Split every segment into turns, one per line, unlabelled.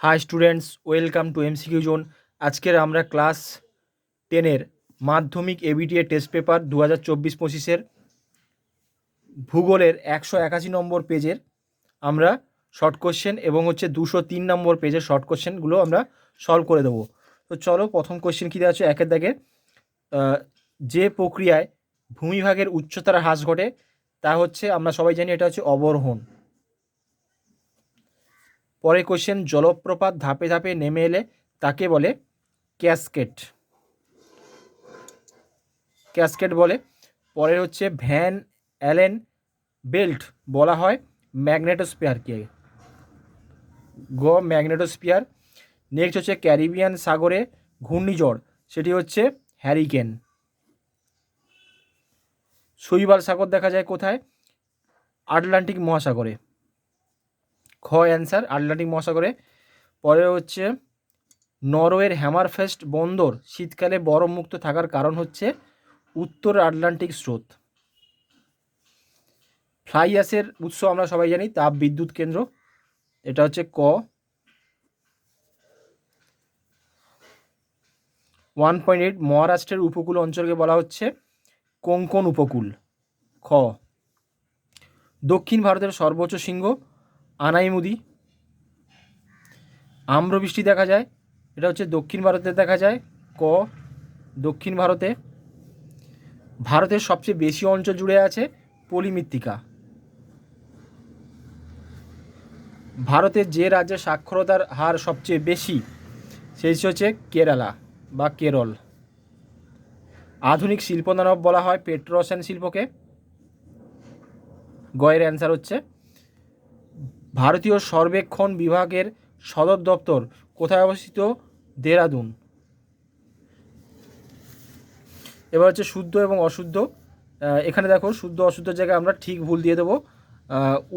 Hi students welcome to MCQ zone আজকের আমরা class টেনের মাধ্যমিক এবিটিএ টেস্ট পেপার দু হাজার চব্বিশ পঁচিশের ভূগোলের একশো একাশি নম্বর পেজের আমরা শর্ট কোশ্চেন এবং হচ্ছে দুশো তিন নম্বর পেজের শর্ট কোশ্চেনগুলো আমরা সলভ করে দেবো। তো চলো প্রথম কোশ্চেন কী দেওয়া আছে? একের আহ, যে প্রক্রিয়ায় ভূমিভাগের উচ্চতার হ্রাস ঘটে তা হচ্ছে আমরা সবাই জানি এটা হচ্ছে অবরোহণ। পরের কোশ্চেন জলপ্রপাত ধাপে ধাপে নেমে এলে তাকে বলে ক্যাসকেট ক্যাসকেট বলে, পরের হচ্ছে ভ্যান অ্যালেন বেল্ট বলা হয় ম্যাগনেটোস্পিয়ারকে গ ম্যাগনেটোস্পিয়ার নেক্সট হচ্ছে ক্যারিবিয়ান সাগরে ঘূর্ণিঝড়, সেটি হচ্ছে হ্যারিকেন। শৈবাল সাগর দেখা যায় কোথায়? আটলান্টিক মহাসাগরে। খ অ্যান্সার আটলান্টিক মহাসাগরে। পরে হচ্ছে, নরওয়ের হ্যামারফেস্ট বন্দর শীতকালে বরফমুক্ত থাকার কারণ হচ্ছে উত্তর আটলান্টিক স্রোত। ফ্লাই উৎস আমরা সবাই জানি, তাপ বিদ্যুৎ কেন্দ্র। এটা হচ্ছে ক। ওয়ান পয়েন্ট এইট, মহারাষ্ট্রের উপকূল অঞ্চলকে বলা হচ্ছে কোঙ্কন উপকূল। খ। দক্ষিণ ভারতের সর্বোচ্চ শৃঙ্গ আনাইমুদি আম্রবৃষ্টি দেখা যায়। এটা হচ্ছে দক্ষিণ ভারতে দেখা যায়। ক, দক্ষিণ ভারতে। ভারতের সবচেয়ে বেশি অঞ্চল জুড়ে আছে পলিমৃত্তিকা। ভারতের যে রাজ্যে সাক্ষরতার হার সবচেয়ে বেশি, সেই হচ্ছে কেরালা বা কেরল। আধুনিক শিল্পদানব বলা হয় পেট্রোসেন শিল্পকে। গয়ের অ্যান্সার হচ্ছে ভারতীয় সর্বেক্ষণ বিভাগের সদর দপ্তর কোথায় অবস্থিত? দেরাদুন। এবার হচ্ছে শুদ্ধ এবং অশুদ্ধ। এখানে দেখো, শুদ্ধ অশুদ্ধ জায়গায় আমরা ঠিক ভুল দিয়ে দেবো।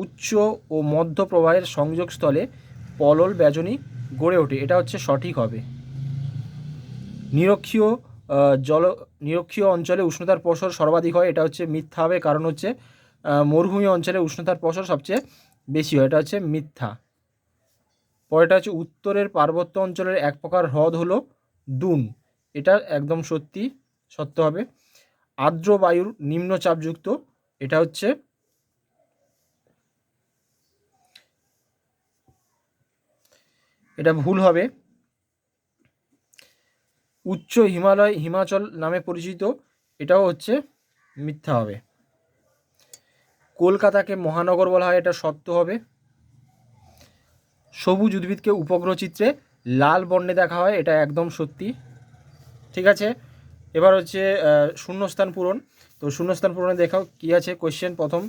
উচ্চ ও মধ্য প্রবাহের সংযোগস্থলে পলল ব্যজনী গড়ে ওঠে। এটা হচ্ছে সঠিক হবে। নিরক্ষীয় জল, নিরক্ষীয় অঞ্চলে উষ্ণতার প্রসর সর্বাধিক হয়। এটা হচ্ছে মিথ্যা হবে। কারণ হচ্ছে মরুভূমি অঞ্চলে উষ্ণতার প্রসর সবচেয়ে বেশি হয়, এটা হচ্ছে মিথ্যা। পরেরটা হচ্ছে উত্তরের পার্বত্য অঞ্চলের এক প্রকার হ্রদ হলো দুন। এটা একদম সত্যি, সত্য হবে। আর্দ্র বায়ুর নিম্নচাপযুক্ত, এটা হচ্ছে এটা ভুল হবে। উচ্চ হিমালয় হিমাচল নামে পরিচিত, এটাও হচ্ছে মিথ্যা হবে। কলকাতাকে মহানগর বলা হয়, এটা সত্য হবে। সবুজ উদ্ভিদকে উপগ্রহ চিত্রে লাল বর্ণে দেখা হয়, এটা একদম সত্যি। ঠিক আছে? এবার হচ্ছে শূন্যস্থান পূরণ। তো শূন্যস্থান পূরণে দেখাও কি আছে কোয়েশ্চেন প্রথম।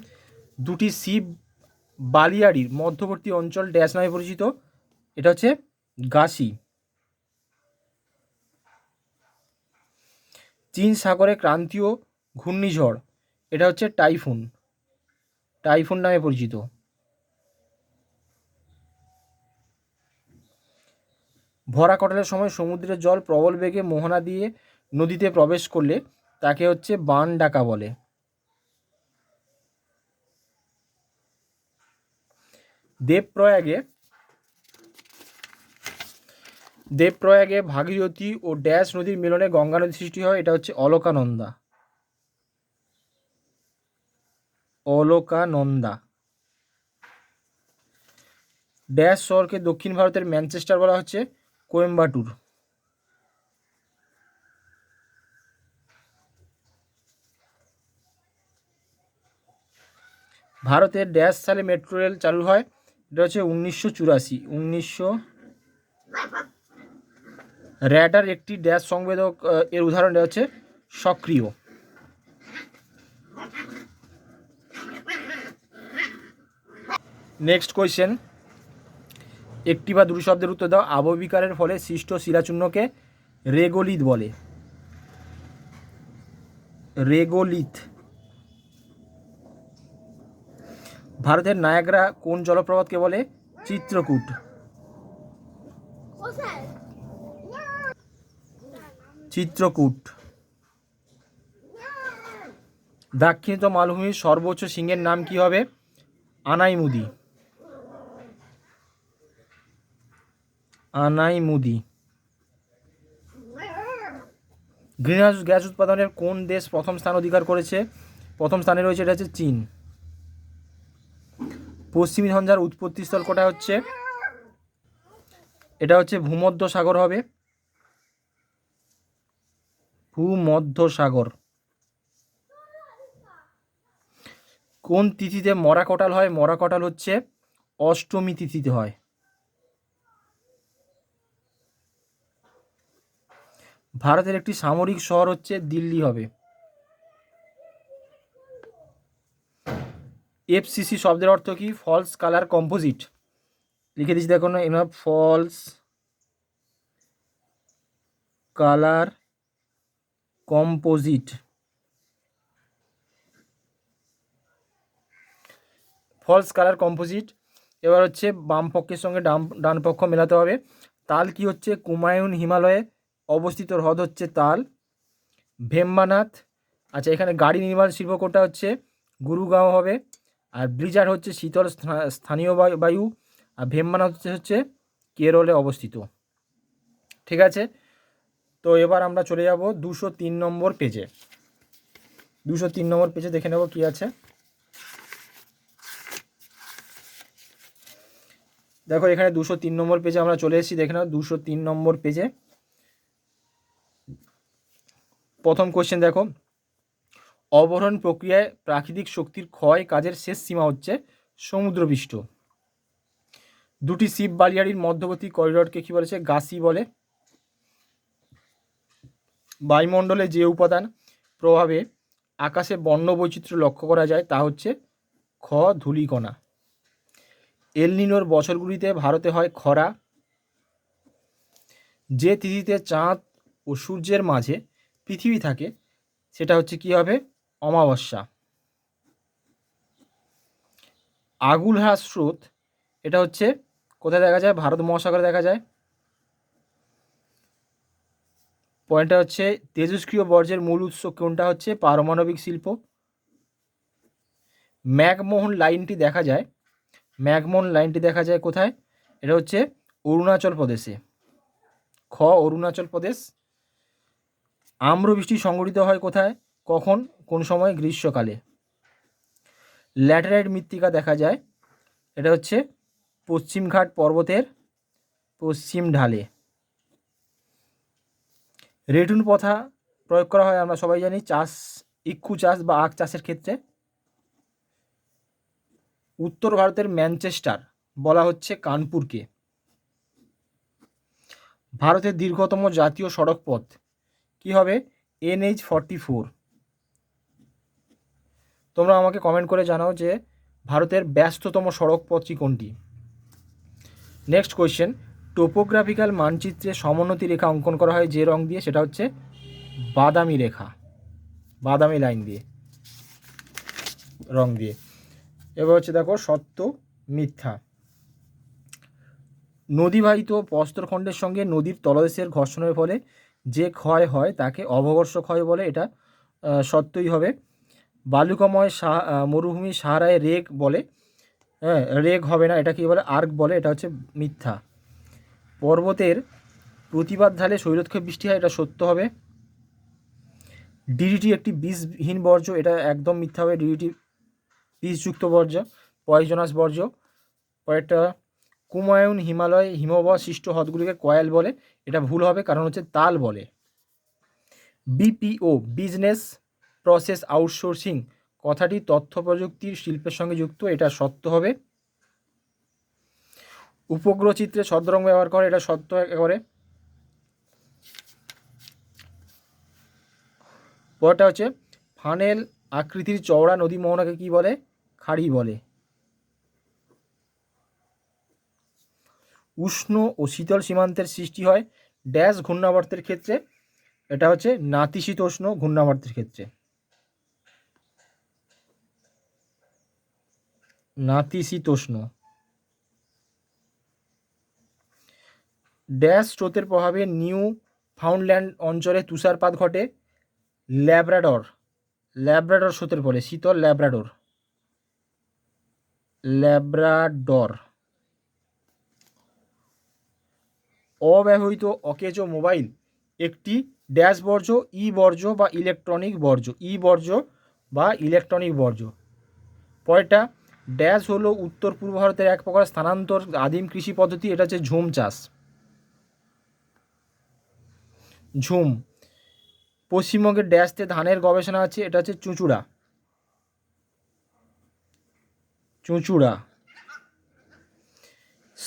দুটি শিব বালিয়াড়ির মধ্যবর্তী অঞ্চল ড্যাশ নামে পরিচিত। এটা হচ্ছে গাছি। চীন সাগরে ক্রান্তীয় ঘূর্ণিঝড়, এটা হচ্ছে টাইফুন। টাইফুন নামে পরিচিত। ভরা কটালের সময় সমুদ্রের জল প্রবল বেগে মোহনা দিয়ে নদীতে প্রবেশ করলে তাকে হচ্ছে বান ডাকা বলে। দেবপ্রয়াগে দেবপ্রয়াগে ভাগীরথী ও ড্যাশ নদীর মিলনে গঙ্গা নদী সৃষ্টি হয়, এটা হচ্ছে অলকানন্দা। অলকানন্দা। ড্যাশ শহরকে দক্ষিণ ভারতের ম্যানচেস্টার বলা হচ্ছে, কোয়েম্বাটুর। ভারতের ড্যাশ সালে মেট্রো রেল চালু হয়, এটা হচ্ছে উনিশশো চুরাশি, উনিশশো র্যাডার একটি ড্যাশ সংবেদক এর উদাহরণ হচ্ছে সক্রিয়। নেক্সট কোয়েশ্চেন একটি বা দুটি শব্দের উত্তর দাও। আবহবিকারের ফলে সৃষ্ট শিলাচূর্ণকে রেগোলিথ বলে। রেগোলিথ। ভারতের নায়াগ্রা কোন জলপ্রপাতকে বলে চিত্রকূট? চিত্রকূট। দাক্ষিণত মালভূমির সর্বোচ্চ সিংহের নাম কি হবে? আনাইমুদি। আনাই মুদি। গ্রিনহাউস গ্যাস উৎপাদনের কোন দেশ প্রথম স্থান অধিকার করেছে? প্রথম স্থানে রয়েছে, এটা হচ্ছে চীন। পশ্চিমী ঝঞ্ঝার উৎপত্তিস্থল কোটা হচ্ছে? এটা হচ্ছে ভূমধ্য সাগর হবে। ভূমধ্য সাগর কোন তিথিতে মরা কটাল হয়? মরা কটাল হচ্ছে অষ্টমী তিথিতে হয়। ভারতের একটি সামরিক শহর হচ্ছে দিল্লি হবে। এফসিসি শব্দের অর্থ কি? ফলস কালার কম্পোজিট লিখে দিচ্ছি, দেখো না এমা false colour composite false colour composite এবার হচ্ছে বাম পক্ষের সঙ্গে ডান ডান পক্ষ মেলাতে হবে। তাল কি হচ্ছে? কুমায়ুন হিমালয়ে অবস্থিত হ্রদ হচ্ছে তাল ভেম্বানাথ আচ্ছা এখানে গাড়ি নির্মাণ শিল্প কোটা হচ্ছে? গুরুগাঁও হবে, আর ব্লিজার হচ্ছে শীতল স্থা- স্থানীয় বায়ু- বায়ু, আর ভেম্বানাথ হচ্ছে হচ্ছে কেরলে অবস্থিত। ঠিক আছে? তো এবার আমরা চলে যাব দুশো তিন নম্বর পেজে দুশো তিন নম্বর পেজে দেখে নেব কি আছে। দেখো এখানে দুশো তিন নম্বর পেজে আমরা চলে এসেছি, দেখে নাও, দুশো তিন নম্বর পেজে প্রথম কোশ্চেন দেখো। অবরোহণ প্রক্রিয়ায় প্রাকৃতিক শক্তির ক্ষয় কাজের শেষ সীমা হচ্ছে সমুদ্রপৃষ্ঠ। দুটি শিব বালিয়াড়ির মধ্যবর্তী করিডরকে কী বলেছে? গাসি বলে। বায়ুমণ্ডলে যে উপাদান প্রভাবে আকাশে বর্ণ বৈচিত্র্য লক্ষ্য করা যায় তা হচ্ছে খ ধূলিকণা। এলনিনোর বছরগুলিতে ভারতে হয় খরা। যে তিথিতে চাঁদ ও সূর্যের মাঝে পৃথিবী থাকে, সেটা হচ্ছে কি হবে? অমাবস্যা। আগুলহা স্রোত, এটা হচ্ছে, কোথায় দেখা যায়? ভারত মহাসাগরে দেখা যায়। পয়েন্টটা হচ্ছে তেজস্ক্রিয় বর্জ্যের মূল উৎস কোনটা হচ্ছে? পারমাণবিক শিল্প। ম্যাকমোহন লাইনটি দেখা যায়। ম্যাকমোহন লাইনটি দেখা যায় কোথায়? এটা হচ্ছে অরুণাচল প্রদেশে। খ, অরুণাচল প্রদেশ। আম্রবৃষ্টি সংঘটিত হয় কোথায়? কখন? কোন সময়? গ্রীষ্মকালে। ল্যাটেরাইট মৃত্তিকা দেখা যায়। এটা হচ্ছে পশ্চিমঘাট পর্বতের পশ্চিম ঢালে। রেটুন প্রথা প্রয়োগ করা হয়, আমরা সবাই জানি, চাষ, ইক্ষু চাষ বা আখ চাষের ক্ষেত্রে। উত্তর ভারতের ম্যানচেস্টার বলা হচ্ছে কানপুরকে। ভারতের দীর্ঘতম জাতীয় সড়ক পথ কি হবে? এনএইচ ফর্টি ফোর তোমরা আমাকে কমেন্ট করে জানাও যে ভারতের ব্যস্ততম সড়ক পথটি কোনটি? নেক্সট কোয়েশ্চেন টোপোগ্রাফিক্যাল মানচিত্রে সমোন্নতি রেখা অঙ্কন করা হয় যে রং দিয়ে? সেটা হচ্ছে বাদামি রেখা। বাদামি লাইন দিয়ে। রং দিয়ে। এবার হচ্ছে দেখো, সত্য, মিথ্যা। নদীবাহিত প্রস্তরখণ্ডের সঙ্গে নদীর তলদেশের ঘর্ষণের ফলে যে ক্ষয় হয় তাকে অবঘর্ষ ক্ষয় বলে এটা সত্যই হবে। বালুকাময় মরুভূমি সাহারায় রেগ বলে হ্যাঁ রেগ হবে না এটা কি বলে? আর্ক বলে, এটা হচ্ছে মিথ্যা। পর্বতের প্রতিবাদ ঢালে শৈলক্ষেপ বৃষ্টি হয়, এটা সত্য হবে। ডিডিটি একটি বিষহীন বর্জ্য, এটা একদম মিথ্যা হবে। ডিডিটি বিষযুক্ত বর্জ্য পয়জনাস বর্জ্য। কয়েকটা কুমায়ুন হিমালয় হিমবাহ সৃষ্ট হ্রদগুলিকে কয়েল বলে। এটা ভুল হবে, কারণ হচ্ছে তাল বলে। বিপিও, বিজনেস প্রসেস আউটসোর্সিং, কথাটি তথ্য প্রযুক্তির শিল্পের সঙ্গে যুক্ত, এটা সত্য হবে। উপগ্রহ চিত্রে ছদ্রং ব্যবহার করে, এটা সত্য একেবারে। পরটা হচ্ছে, ফানেল আকৃতির চওড়া নদী মোহনাকে কি বলে? খাড়ি বলে। উষ্ণ ও শীতল সীমান্তের সৃষ্টি হয় ড্যাশ ঘূর্ণাবর্তের ক্ষেত্রে। এটা হচ্ছে নাতিশীতোষ্ণ ঘূর্ণাবর্তের ক্ষেত্রে। নাতিশীতোষ্ণ। ড্যাশ স্রোতের প্রভাবে নিউ ফাউন্ডল্যান্ড অঞ্চলে তুষারপাত ঘটে। ল্যাব্রাডর ল্যাব্রাডর স্রোতের পরে, শীতল ল্যাব্রাডর। ল্যাব্রাডর। অব্যবহৃত অকেজো মোবাইল, একটি ড্যাশ বর্জ্য ই বর্জ্য বা ইলেকট্রনিক বর্জ্য ই বর্জ্য বা ইলেকট্রনিক বর্জ্য। পরেরটা, ড্যাশ হলো উত্তর পূর্ব ভারতের এক প্রকার স্থানান্তর আদিম কৃষি পদ্ধতি, এটা হচ্ছে ঝুম চাষ। ঝুম, পশ্চিমবঙ্গের ড্যাশতে ধানের গবেষণা আছে, এটা হচ্ছে চুঁচুড়া। চুঁচুড়া।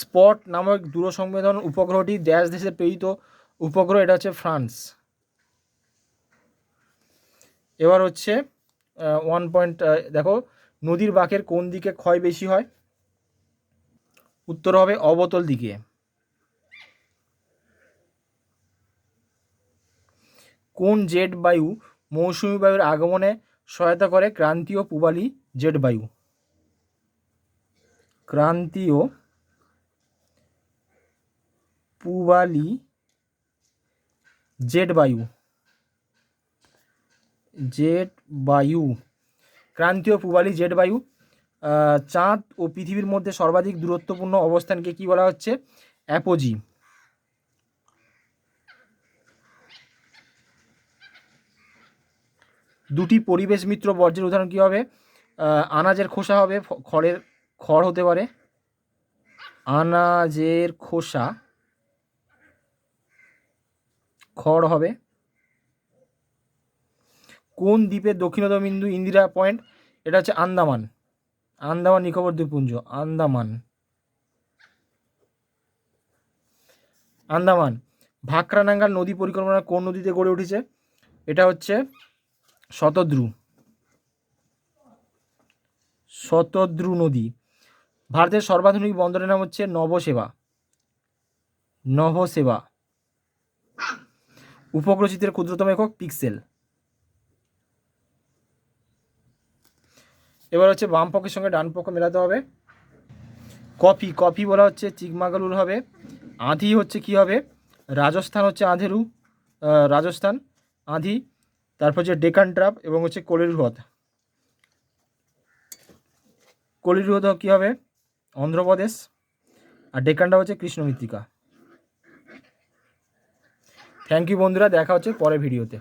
স্পট নামক দূরসংবেদন উপগ্রহটি দেশ দেশে প্রেরিত উপগ্রহ, এটা হচ্ছে ফ্রান্স। এবার হচ্ছে ওয়ান পয়েন্ট দেখো, নদীর বাঁকের কোন দিকে ক্ষয় বেশি হয়? উত্তর হবে অবতল দিকে। কোন জেট বায়ু মৌসুমী বায়ুর আগমনে সহায়তা করে ক্রান্তীয় পূবালি জেট বায়ু? ক্রান্তীয় পূবালি, জেট বায়ু জেট বায়ু, ক্রান্তীয় পূবালি, জেট বায়ু চাঁদ ও পৃথিবীর মধ্যে সর্বাধিক দূরত্বপূর্ণ অবস্থানকে কি বলা হচ্ছে? অ্যাপোজি। দুটি পরিবেশ মিত্র বর্জ্যের উদাহরণ কী হবে? আনাজের খোসা হবে খড়ের খড় হতে পারে। আনাজের খোসা। খড় হবে। কোন দ্বীপের দক্ষিণতম বিন্দু ইন্দিরা পয়েন্ট? এটা হচ্ছে আন্দামান। আন্দামান, নিকোবর দ্বীপপুঞ্জ আন্দামান। আন্দামান। ভাকরানাঙ্গাল নদী পরিকল্পনা কোন নদীতে গড়ে উঠেছে? এটা হচ্ছে শতদ্রু। শতদ্রু নদী। ভারতের সর্বাধুনিক বন্দরের নাম হচ্ছে নবসেবা। নভসেবা উপগ্রহ চিত্রের ক্ষুদ্রতম একক পিক্সেল। এবার হচ্ছে বাম পক্ষের সঙ্গে ডান পক্ষ মেলাতে হবে। কফি কফি বলা হচ্ছে চিকমাগালুর হবে। আঁধি হচ্ছে কি হবে? রাজস্থান হচ্ছে আঁধেরু রাজস্থান, আঁধি, তারপর হচ্ছে ডেকান ট্রাপ এবং হচ্ছে কলির হ্রদ। কলির হ্রদ কী হবে? অন্ধ্রপ্রদেশ। আর ডেকান ডেকানটা হচ্ছে কৃষ্ণ মৃত্তিকা থ্যাংক ইউ বন্ধুরা। দেখা হচ্ছে পরের ভিডিওতে।